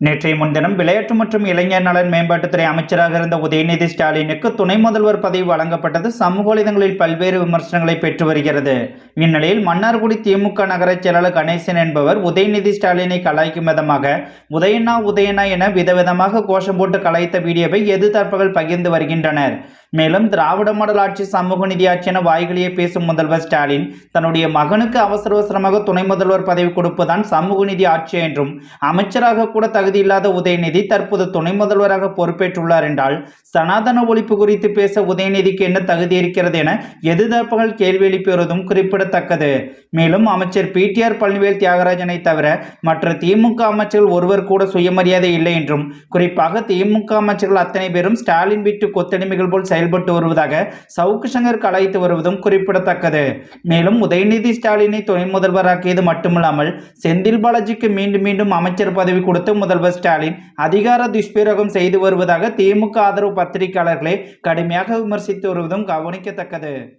நேற்றைய முன்தினம் விளையாட்டு மற்றும் இளைஞர் நலன் மேம்பாட்டுத்துறை அமைச்சராக இருந்த உதயநிதி ஸ்டாலினுக்கு துணை முதல்வர் பதவி வழங்கப்பட்டது சமூக வலைதளங்களில் பல்வேறு விமர்சனங்களை பெற்று வருகிறது. இந்நிலையில் மன்னார்குடி திமுக நகர செயலாளர் கணேசன் என்பவர் உதயநிதி ஸ்டாலினை கலாய்க்கும் விதமாக உதயண்ணா உதயண்ணா என விதவிதமாக கோஷம் போட்டு கலாய்த்த வீடியோவை எதிர்த்தரப்புகள் பகிர்ந்து வருகின்றனர். மேலும் திராவிட மாடல் ஆட்சி சமூக நிதி ஆட்சி என வாய்களியே பேசும் முதல்வர் ஸ்டாலின் தன்னுடைய மகனுக்கு அவசர அவசரமாக துணை முதல்வர் பதவி கொடுப்பதுதான் சமூக நிதி ஆட்சி என்றும் அமைச்சராக கூட தகுதியில்லாத உதயநிதி தற்போது துணை முதல்வராக பொறுப்பேற்றுள்ளார் என்றால் சனாதன ஒழிப்பு குறித்து பேச உதயநிதிக்கு என்ன தகுதி இருக்கிறது என எதிர்த்தரப்புகள் கேள்வி எழுப்பி குறிப்பிடத்தக்கது. மேலும் அமைச்சர் பிடிஆர் பழனிவேல் தியாகராஜனை தவிர மற்ற திமுக அமைச்சர்கள் ஒருவர் கூட சுயமரியாதை இல்லை என்றும் குறிப்பாக திமுக அமைச்சர்கள் அத்தனை பேரும் ஸ்டாலின் வீட்டு கொத்தடிமைகள் போல் செயல்பட்டு வருவதாக சவுக்கு சங்கருக்கு அழைத்து வருவதும் குறிப்பிடத்தக்கது. மேலும் உதயநிதி ஸ்டாலினை துணை முதல்வராக்கியது மட்டுமில்லாமல் செந்தில் பாலாஜிக்கு மீண்டும் மீண்டும் அமைச்சர் பதவி கொடுத்து முதல்வர் ஸ்டாலின் அதிகார துஷ்பிரயோகம் செய்து வருவதாக திமுக ஆதரவு பத்திரிகையாளர்களை கடுமையாக விமர்சித்து வருவதும் கவனிக்கத்தக்கது.